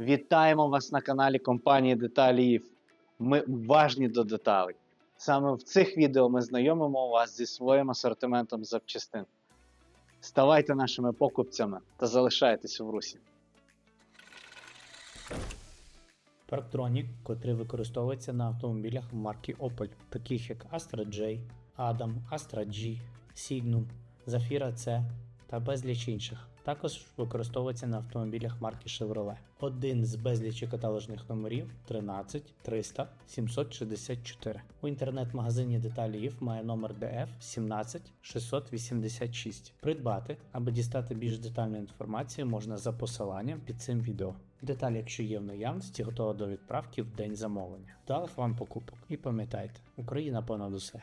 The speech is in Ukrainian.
Вітаємо вас на каналі компанії Деталіїв. Ми уважні до деталей. Саме в цих відео ми знайомимо вас зі своїм асортиментом запчастин. Ставайте нашими покупцями та залишайтесь в русі. Парктронік, котрий використовується на автомобілях марки Opel, таких як Astra J, Adam, Astra G, Signum, Zafira C та безліч інших. Також використовується на автомобілях марки Chevrolet. Один з безлічі каталожних номерів 13 300 764. У інтернет-магазині Деталіїв має номер DF 17 686. Придбати або дістати більш детальну інформацію можна за посиланням під цим відео. Деталь, якщо є в наявності, готова до відправки в день замовлення. Вдалих вам покупок. І пам'ятайте, Україна понад усе.